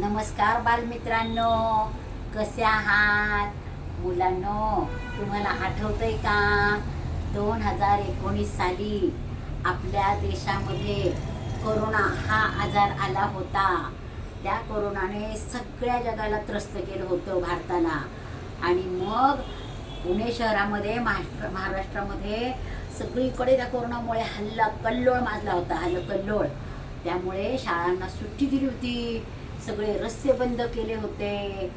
नमस्कार बालमित्रांनो कसे आहात? मुलांनो तुम्हाला आठवतंय का? दोन हजार एकोणीस साली आपल्या देशामध्ये कोरोना हा आजार आला होता. त्या कोरोनाने सगळ्या जगाला त्रस्त केलं होतं भारताला. आणि मग पुणे शहरामध्ये महाराष्ट्र महाराष्ट्रामध्ये सगळीकडे त्या कोरोनामुळे हल्ला कल्लोळ माजला होता हल्ला कल्लोळ. त्यामुळे शाळांना सुट्टी दिली होती. सगळे रस्ते बंद केले होते.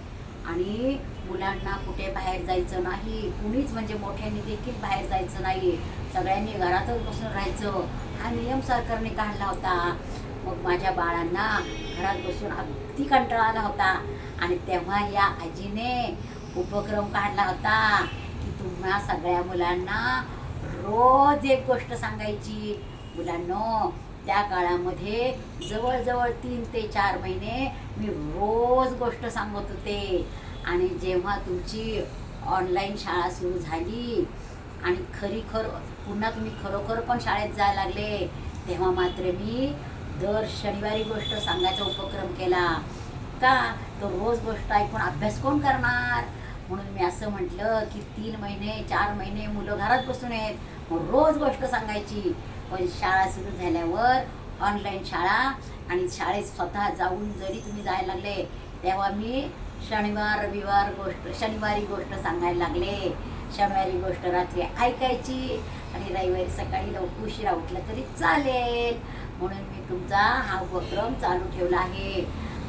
आणि मुलांना कुठे बाहेर जायचं नाही. कुणीच म्हणजे मोठ्यांनी देखील बाहेर जायचं नाही सगळ्यांनी घरातच बसून राहायचं. हा नियम सरकारने काढला होता. मग माझ्या बाळांना घरात बसून अगदी कंटाळा आला होता. आणि तेव्हा या आजीने उपक्रम काढला होता की तुम्हा सगळ्या मुलांना रोज एक गोष्ट सांगायची. मुलांनो त्या काळामध्ये जवळजवळ तीन ते चार महिने मी रोज गोष्ट सांगत होते. आणि जेव्हा तुमची ऑनलाईन शाळा सुरू झाली आणि खरी खर पुन्हा तुम्ही खरोखर पण शाळेत जायला लागले तेव्हा मात्र मी दर शनिवारी गोष्ट सांगायचा उपक्रम केला. का? तो रोज गोष्ट ऐकून अभ्यास कोण करणार? म्हणून मी असं म्हटलं की तीन महिने चार महिने मुलं घरात बसून आहेत. रोज गोष्ट सांगायची. पण शाळा सुरू झाल्यावर ऑनलाईन शाळा आणि शाळेत स्वतः जाऊन जरी तुम्ही जायला लागले तेव्हा मी शनिवार रविवार गोष्ट शनिवारी गोष्ट सांगायला लागले. शनिवारी गोष्ट रात्री ऐकायची आणि रविवारी सकाळी लवकर उशिरा उठलं तरी चालेल. म्हणून मी तुमचा हा उपक्रम चालू ठेवला आहे.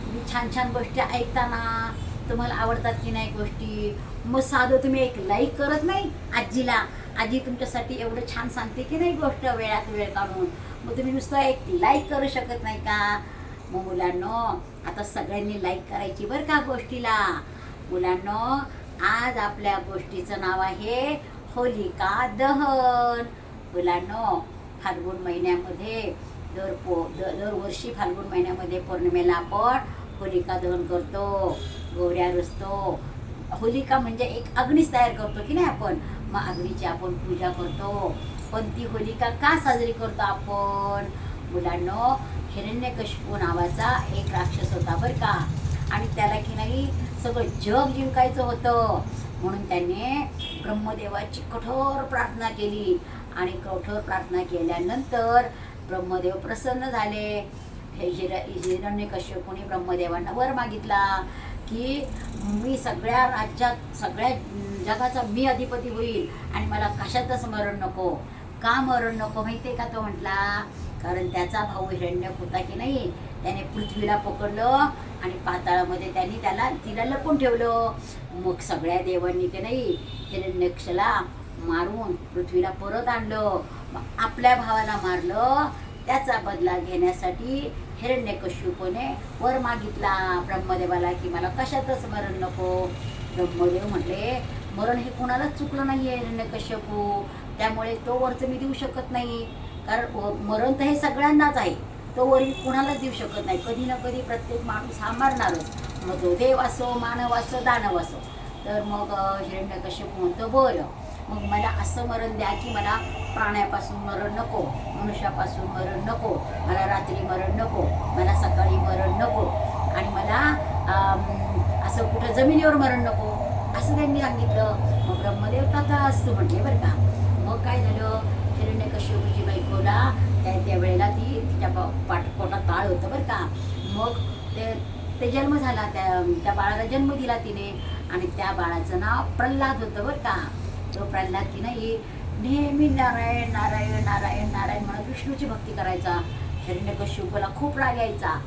तुम्ही छान छान गोष्टी ऐकताना तुम्हाला आवडतात की नाही गोष्टी मग साधं तुम्ही एक लाईक करत नाही आजीला. आजी तुमच्यासाठी एवढं छान सांगते की नाही गोष्ट वेळात वेळ काढून. मग तुम्ही नुसतं एक लाईक करू शकत नाही का? मग मुलांनो आता सगळ्यांनी लाईक करायची बरं का गोष्टीला? मुलांनो आज आपल्या गोष्टीचं नाव आहे होलिका दहन. मुलांनो फाल्गुन महिन्यामध्ये दर पो दरवर्षी फाल्गुन महिन्यामध्ये पौर्णिमेला आपण होलिका दहन करतो गोऱ्या रचतो होलिका म्हणजे एक अग्निच तयार करतो की नाही आपण? महागणीची आपण पूजा करतो. पण ती होलिका का साजरी करतो आपण? मुलांनो हिरण्यकशिपू नावाचा एक राक्षस होता बरं का. आणि त्याला की नाही सगळं जग जिंकायचं होतं. म्हणून त्याने ब्रह्मदेवाची कठोर प्रार्थना केली. आणि कठोर प्रार्थना केल्यानंतर ब्रह्मदेव प्रसन्न झाले. हे हिर हिरण्यकश्यपूने ब्रह्मदेवांना वर मागितला. की मी सगळ्या राज्यात सगळ्या जगाचा मी अधिपती होईल आणि मला कशातच मरण नको. का मरण नको माहिती आहे का तो म्हटला? कारण त्याचा भाऊ हिरण्य होता की नाही त्याने पृथ्वीला पकडलं आणि पाताळामध्ये त्यांनी त्याला तिला लपून ठेवलं. मग सगळ्या देवांनी की नाही हिरण्यक्षला मारून पृथ्वीला परत आणलं. आपल्या भावाला मारलं. त्याचा बदला घेण्यासाठी हिरण्यकश्यपूने वर मागितला ब्रह्मदेवाला की मला कशातच मरण नको? ब्रह्मदेव म्हटले मरण हे कुणालाच चुकलं नाही आहे हिरण्यकश्यपू. त्यामुळे तो वरचं मी देऊ शकत नाही. कारण मरण तर हे सगळ्यांनाच आहे. तो वर मी कुणालाच देऊ शकत नाही. कधी ना कधी प्रत्येक माणूस हा मरणारच. मग तो देव असो मानव असो दानव असो. तर मग हिरण्यकश्यप म्हणतो बरं. मग मला असं मरण द्या की मला प्राण्यापासून मरण नको मनुष्यापासून मरण नको मला रात्री मरण नको मला सकाळी मरण नको आणि मला असं कुठं जमिनीवर मरण नको असं त्यांनी सांगितलं. मग ब्रह्मदेव तथा असतं म्हटले बरं का. मग काय झालं? हिरण्यकश्यपूची बायकोला त्या त्यावेळेला ती तिच्या पाठ पोटात बाळ होतं बरं का. मग ते ते जन्म झाला त्या त्या बाळाला जन्म दिला तिने आणि त्या बाळाचं नाव प्रल्हाद होतं बरं का. प्रल्हाद की नाही नेहमी नारायण नारायण नारायण नारायण म्हणत विष्णूची भक्ती करायचा. हिरण्यकश्यपूला खूप राग यायचा.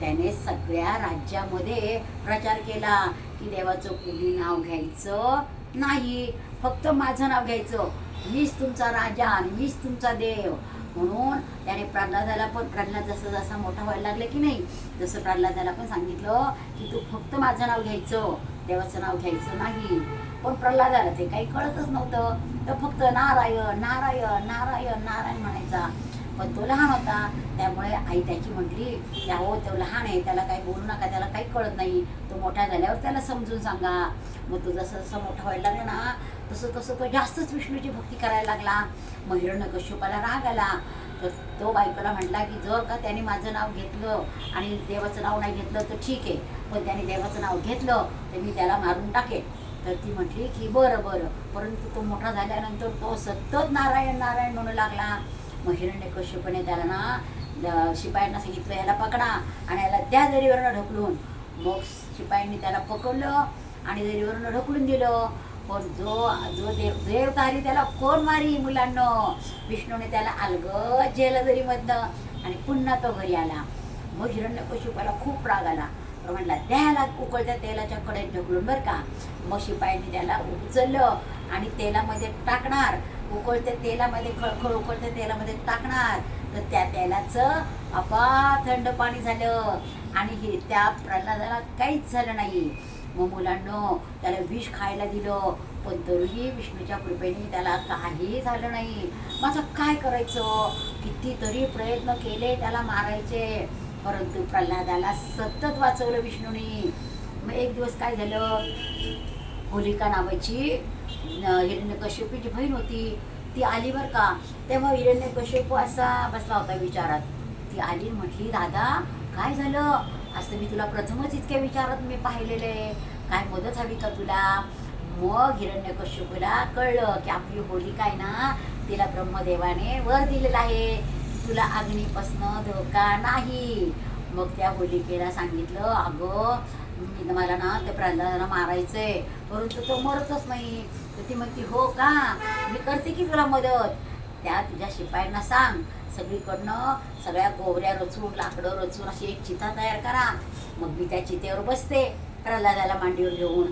त्याने सगळ्या राज्यामध्ये प्रचार केला की देवाचं कुणी नाव घ्यायचं नाही. फक्त माझं नाव घ्यायचं. मीच तुमचा राजा आणि मीच तुमचा देव. म्हणून त्याने प्रल्हादाला पण प्रल्हाद जसं जसा मोठा व्हायला लागला की नाही जसं प्रल्हादाला पण सांगितलं की तू फक्त माझं नाव घ्यायचं. देवाचं नाव घ्यायचं नाही. पण प्रल्हादाला ते काही कळतच नव्हतं तर फक्त नारायण नारायण नारायण नारायण म्हणायचा. पण तो लहान होता त्यामुळे आई त्याची म्हटली की अहो तो लहान आहे त्याला काही बोलू नका त्याला काही कळत नाही. तो मोठा झाल्यावर त्याला समजून सांगा. मग तो जसं जसं मोठा व्हायला लागला ना तसं तसं तो जास्तच विष्णूची भक्ती करायला लागला. मग हिरण्यकश्यपाला राग आला. तर तो बायकोला म्हटला की जर का त्याने माझं नाव घेतलं आणि देवाचं नाव नाही घेतलं तर ठीक आहे. पण त्याने देवाचं नाव घेतलं तर मी त्याला मारून टाकेन. तर ती म्हटली की बरं बरं. परंतु तो मोठा झाल्यानंतर तो सतत नारायण नारायण म्हणू लागला. मग हिरण्यकश्यपने त्याला ना शिपायांना सांगितलं याला पकडा आणि याला त्या दरीवरनं ढकलून. मग शिपायांनी त्याला पकडलं आणि दरीवरनं ढकलून दिलं. पण जो जो देव देवतारी त्याला कोण मारी मुलांना? विष्णूने त्याला अलगद जेलदरीमधनं आणि पुन्हा तो घरी आला. मग हिरण्यकशिपाला खूप राग आला. म्हटला द्याला उकळत्या तेलाच्या कडेत ढकलून बरं का. मग शिपायांनी त्याला उचललं आणि तेलामध्ये टाकणार. उकळत्या तेलामध्ये खळखळ उकळत्या तेलामध्ये टाकणार. तर त्या तेलाचं अपार थंड पाणी झालं. आणि हे त्या प्रल्हादाला काहीच झालं नाही. मग मुलांनो त्याला विष खायला दिलं. पण तरीही विष्णूच्या कृपेने त्याला काही झालं नाही. माझं काय करायचं? कितीतरी प्रयत्न केले त्याला मारायचे. परंतु प्रल्हादाला सतत वाचवलं विष्णूने. मग एक दिवस काय झालं? होलिका नावाची न- बहीण होती. ती आली बरं का? तेव्हा हिरण्यकश्यपू असा बसला होता विचारात. ती आली म्हटली दादा काय झालं? असं मी तुला प्रथमच इतक्या विचारात मी पाहिलेलं आहे. काय मदत हवी का तुला? मग हिरण्यकश्यपूला कळलं की आपली होलिका आहे ना तिला ब्रह्मदेवाने वर दिलेला आहे. तुला अग्नीपासनं धोका नाही. मग त्या होलिकेला सांगितलं अगं मी मला ना त्या प्रल्हादाला मारायचंय. परंतु तो मरतच नाही. तर ती म्हणती हो का? मी करते की तुला मदत? त्या तुझ्या शिपायांना सांग. सगळीकडनं सगळ्या गोवऱ्या रचून लाकडं रचून अशी एक चिता तयार करा. मग मी त्या चितेवर बसते प्रल्हादाला मांडीवर घेऊन.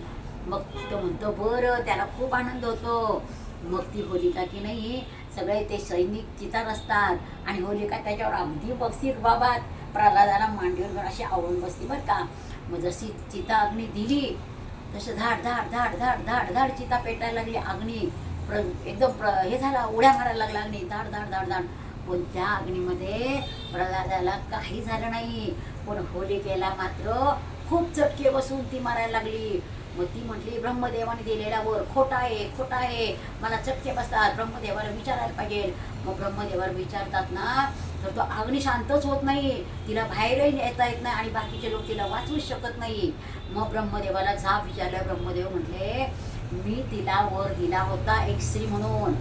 मग तो म्हणतो बरं त्याला खूप आनंद होतो. मग ती होलिका की नाही सगळे ते सैनिक चितार असतात आणि होलिका त्याच्यावर अगदी बसतील बाबा प्रल्हादाला मांडीवर अशी आवडून बसली बरं का. मग जशी चिता अग्नी दिली तसं धाड धाड धाड धाड धाड धाड चिता पेटायला लागली अग्नी. प्र एकदम प्र हे झाला उड्या मारायला लागला अग्नी. धाड धाड धाड धाड. पण त्या अग्नीमध्ये प्रल्हादाला काही झालं नाही. पण होलिकेला मात्र खूप चटके बसून ती मारायला लागली. मग ती म्हटली ब्रह्मदेवाने दिलेला वर खोटा आहे खोटा आहे. मला चटके बसतात. ब्रह्मदेवाला विचारायला पाहिजे. मग ब्रह्मदेवाला विचारतात ना तर तो अग्नी शांतच होत नाही. तिला बाहेरही येता येत नाही आणि बाकीचे लोक तिला वाचवूच शकत नाही. मग ब्रह्मदेवाला झाप विचारलं ब्रह्मदेव म्हटले मी तिला वर दिला होता एक स्त्री म्हणून.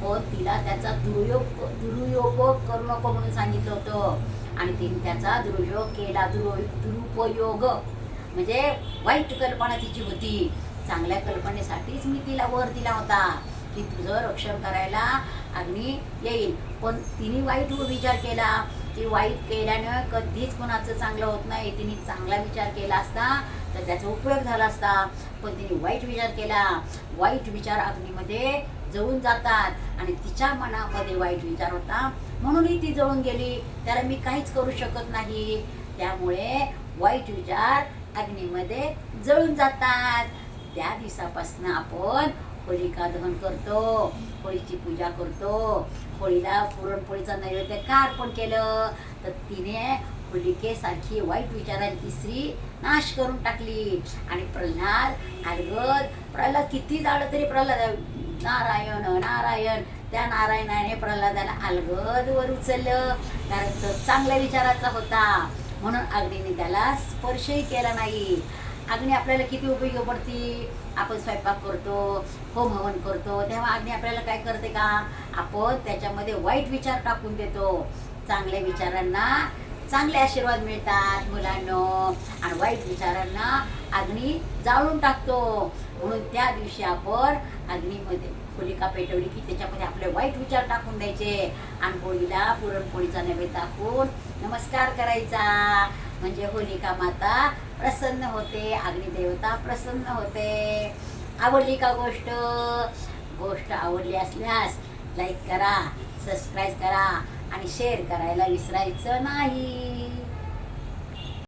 पण तिला त्याचा दुरुयोग दुरुयोग करू नको म्हणून सांगितलं होतं. आणि तिने त्याचा दुरुपयोग केला. दुरु दुरुपयोग म्हणजे वाईट कल्पना तिची होती. चांगल्या कल्पनेसाठीच मी तिला वर दिला होता. की तुझं रक्षण करायला अग्नी येईल. पण तिने वाईट विचार केला. ती वाईट केल्यानं कधीच कोणाचं चांगलं होत नाही. तिने चांगला विचार केला असता तर त्याचा उपयोग झाला असता. पण तिने वाईट विचार केला. वाईट विचार अग्नीमध्ये जळून जातात. आणि तिच्या मनामध्ये वाईट विचार होता. म्हणूनही ती जळून गेली. त्याला मी काहीच करू शकत नाही. त्यामुळे वाईट विचार अग्नीमध्ये जळून जातात. त्या दिवसापासून आपण होलिका दहन करतो होळीची पूजा करतो. होळीला पुरणपोळीचा नैवेद्य का अर्पण केलं तर तिने होलिकेसारखी वाईट विचारांची स्त्री नाश करून टाकली. आणि प्रल्हाद अलगद प्रल्हाद किती झालं तरी प्रल्हाद नारायण नारायण. त्या नारायणाने प्रल्हादाला अलगदवर उचललं. कारण तो चांगल्या विचाराचा होता. म्हणून अग्नीने त्याला स्पर्शही केला नाही. अग्नी आपल्याला किती उपयोगी पडती? आपण स्वयंपाक करतो होम हवन करतो तेव्हा अग्नी आपल्याला काय करते का? आपण त्याच्यामध्ये वाईट विचार टाकून देतो. चांगल्या विचारांना चांगले आशीर्वाद मिळतात मुलांना. आणि वाईट विचारांना अग्नी जाळून टाकतो. म्हणून त्या दिवशी आपण अग्नीमध्ये होलिका पेटवली की त्याच्यामध्ये आपले वाईट विचार टाकून द्यायचे. आणि होळीला पुरणपोळीचा नैवेद्य दाखवून नमस्कार करायचा. म्हणजे होलिका माता प्रसन्न होते अग्निदेवता प्रसन्न होते. आवडली का गोष्ट? गोष्ट आवडली असल्यास लाईक करा सबस्क्राईब करा आणि शेअर करायला विसरायचं नाही.